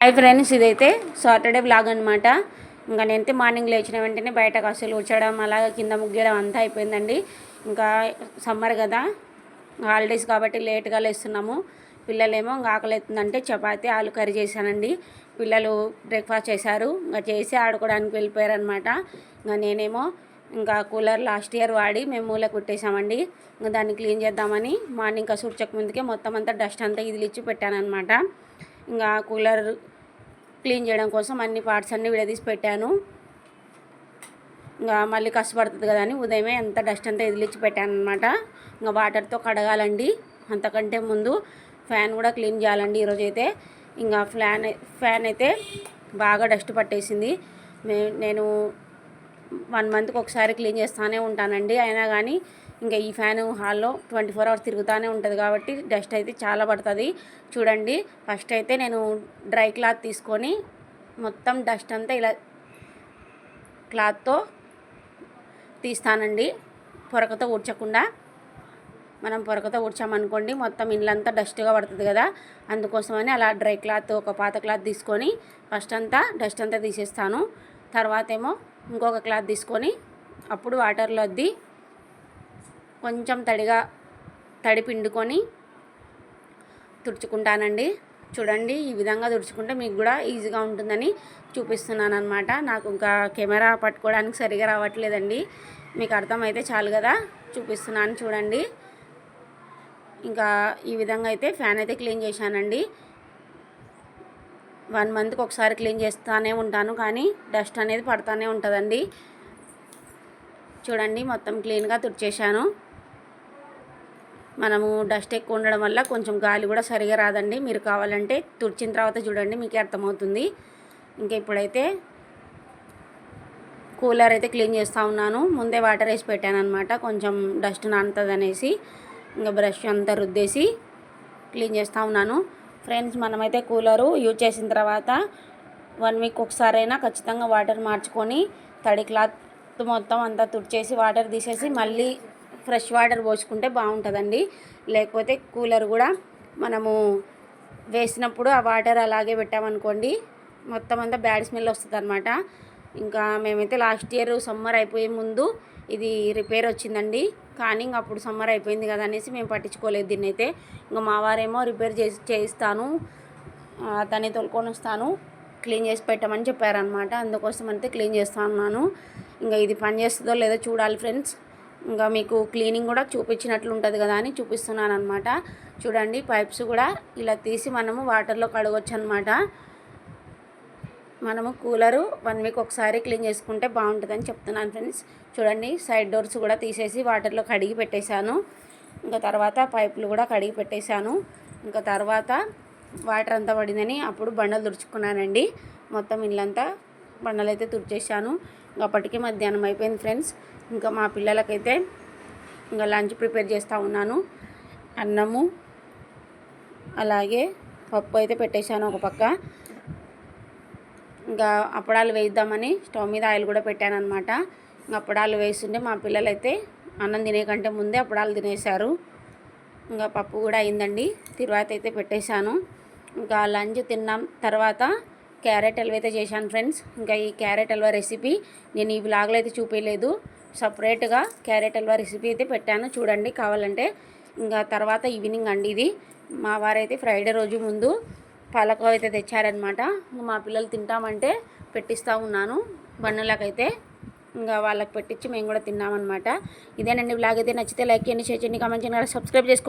Hi friends ఇదైతే Saturday blog అనమాట ఇంకా నేనైతే మార్నింగ్ లేచిన వెంటనే బయటకు అసలు ఉడ్చడం అలాగే కింద ముగ్గడం అంతా అయిపోయిందండి. ఇంకా సమ్మర్ కదా హాలిడేస్ కాబట్టి లేట్గా లేస్తున్నాము. పిల్లలేమో ఇంకా ఆకలి అవుతుందంటే చపాతీ ఆలు కర్రీ చేశానండి. పిల్లలు బ్రేక్ఫాస్ట్ చేశారు ఇంకా చేసి ఆడుకోవడానికి వెళ్ళిపోయారనమాట ఇంకా నేనేమో ఇంకా కూలర్ లాస్ట్ ఇయర్ వాడి మేము మూల కుట్టేసామండి ఇంకా దాన్ని క్లీన్ చేద్దామని మార్నింగ్ కసూర్చక ముందుకే మొత్తం అంతా డస్ట్ అంతా ఇదిలిచ్చి పెట్టానమాట ఇంకా కూలర్ క్లీన్ చేయడం కోసం అన్ని పార్ట్స్ అన్నీ విడదీసి పెట్టాను. ఇంకా మళ్ళీ కష్టపడుతుంది కదా అని ఉదయమే అంత డస్ట్ అంతా ఎదిలిచ్చి పెట్టాను అనమాట ఇంకా వాటర్తో కడగాలండి. అంతకంటే ముందు ఫ్యాన్ కూడా క్లీన్ చేయాలండి ఈరోజు అయితే. ఇంకా ఫ్యాన్ ఫ్యాన్ అయితే బాగా డస్ట్ పట్టేసింది. నేను వన్ మంత్కి ఒకసారి క్లీన్ చేస్తూనే ఉంటానండి. అయినా కానీ ఇంకా ఈ ఫ్యాను హాల్లో ట్వంటీ ఫోర్ అవర్స్ తిరుగుతూనే ఉంటుంది కాబట్టి డస్ట్ అయితే చాలా పడుతుంది. చూడండి ఫస్ట్ అయితే నేను డ్రై క్లాత్ తీసుకొని మొత్తం డస్ట్ అంతా ఇలా క్లాత్తో తీస్తానండి. పొరకతో ఊడ్చకుండా. మనం పొరకతో ఊడ్చామనుకోండి మొత్తం ఇల్లంతా డస్ట్గా పడుతుంది కదా. అందుకోసమని అలా డ్రై క్లాత్ ఒక పాత క్లాత్ తీసుకొని ఫస్ట్ అంతా డస్ట్ అంతా తీసేస్తాను. తర్వాత ఏమో ఇంకొక క్లాత్ తీసుకొని అప్పుడు వాటర్లో అద్ది కొంచెం తడిగా తడి పిండుకొని తుడుచుకుంటానండి. చూడండి ఈ విధంగా తుడుచుకుంటే మీకు కూడా ఈజీగా ఉంటుందని చూపిస్తున్నాను అనమాట నాకు ఇంకా కెమెరా పట్టుకోవడానికి సరిగా రావట్లేదండి. మీకు అర్థమైతే చాలు కదా? చూపిస్తున్నాను చూడండి. ఇంకా ఈ విధంగా అయితే ఫ్యాన్ అయితే క్లీన్ చేశానండి. వన్ మంత్కి ఒకసారి క్లీన్ చేస్తూనే ఉంటాను కానీ డస్ట్ అనేది పడుతూనే ఉంటుందండి. చూడండి మొత్తం క్లీన్గా తుడిచేశాను. మనము డస్ట్ ఎక్కువ ఉండడం వల్ల కొంచెం గాలి కూడా సరిగా రాదండి. మీరు కావాలంటే తుడిచిన తర్వాత చూడండి మీకు అర్థమవుతుంది. ఇంకా ఇప్పుడైతే కూలర్ అయితే క్లీన్ చేస్తూ ఉన్నాను. ముందే వాటర్ వేసి పెట్టాను అనమాట కొంచెం డస్ట్ నానుతుంది అనేసి ఇంకా బ్రష్ అంతా రుద్దేసి క్లీన్ చేస్తూ ఉన్నాను. ఫ్రెండ్స్ మనమైతే కూలరు యూజ్ చేసిన తర్వాత వన్ వీక్ ఒకసారైనా ఖచ్చితంగా వాటర్ మార్చుకొని తడి క్లాత్ మొత్తం అంతా తుడిచేసి వాటర్ తీసేసి మళ్ళీ ఫ్రెష్ వాటర్ పోసుకుంటే బాగుంటుందండి. లేకపోతే కూలర్ కూడా మనము వేసినప్పుడు ఆ వాటర్ అలాగే పెట్టామనుకోండి మొత్తం అంతా బ్యాడ్ స్మెల్ వస్తుంది అనమాట ఇంకా మేమైతే లాస్ట్ ఇయర్ సమ్మర్ అయిపోయే ముందు ఇది రిపేర్ వచ్చిందండి. కానీ ఇంక అప్పుడు సమ్మర్ అయిపోయింది కదా అనేసి మేము పట్టించుకోలేదు దీన్ని అయితే ఇంకా మా వారేమో రిపేర్ చేసి చేయిస్తాను తనే తోలుకొని వస్తాను క్లీన్ చేసి పెట్టమని చెప్పారనమాట అందుకోసం అయితే క్లీన్ చేస్తా ఉన్నాను. ఇంకా ఇది పని చేస్తుందో లేదో చూడాలి ఫ్రెండ్స్. ఇంకా మీకు క్లీనింగ్ కూడా చూపించినట్లు ఉంటుంది కదా అని చూపిస్తున్నాను అనమాట చూడండి పైప్స్ కూడా ఇలా తీసి మనము వాటర్లో కడగొచ్చు అనమాట మనము కూలరు వన్ వీక్ ఒకసారి క్లీన్ చేసుకుంటే బాగుంటుందని చెప్తున్నాను ఫ్రెండ్స్. చూడండి సైడ్ డోర్స్ కూడా తీసేసి వాటర్లో కడిగి పెట్టేశాను. ఇంకా తర్వాత పైపులు కూడా కడిగి పెట్టేశాను. ఇంకా తర్వాత వాటర్ అంతా పడిందని అప్పుడు బండలు తుడుచుకున్నానండి మొత్తం ఇల్లంతా బండలు అయితే తుడిచేసాను అప్పటికే మధ్యాహ్నం అయిపోయింది ఫ్రెండ్స్. ఇంకా మా పిల్లలకైతే ఇంకా లంచ్ ప్రిపేర్ చేస్తూ ఉన్నాను. అన్నము అలాగే పప్పు అయితే పెట్టేశాను ఒక పక్క. ఇంకా అప్పడాలు వేద్దామని స్టవ్ మీద ఆయిల్ కూడా పెట్టాను అనమాట ఇంకా అప్పడాలు వేస్తుంటే మా పిల్లలైతే అన్నం తినే కంటే ముందే అప్పడాలు తినేశారు. ఇంకా పప్పు కూడా అయిందండి. తర్వాత అయితే పెట్టేశాను. ఇంకా లంచ్ తిన్నాం. తర్వాత క్యారెట్ హల్వా అయితే చేశాను ఫ్రెండ్స్. ఇంకా ఈ క్యారెట్ హల్వా రెసిపీ నేను ఈ బ్లాగ్లో అయితే చూపించలేదు. సపరేట్గా క్యారెట్ హల్వా రెసిపీ అయితే పెట్టాను. చూడండి కావాలంటే ఇంకా తర్వాత ఈవినింగ్ అండి ఇది. మా వారైతే ఫ్రైడే రోజు ముందు పాలకోవ అయితే తెచ్చారనమాట మా పిల్లలు తింటామంటే పెట్టిస్తూ ఉన్నాను. బండ్లకైతే ఇంకా వాళ్ళకి పెట్టించి మేము కూడా తిన్నామన్నమాట. ఇదేనండి బ్లాగ్ అయితే నచ్చితే లైక్ చేయండి షేర్ చేయండి కామెంట్ చేయండి. సబ్స్క్రైబ్ చేసుకోండి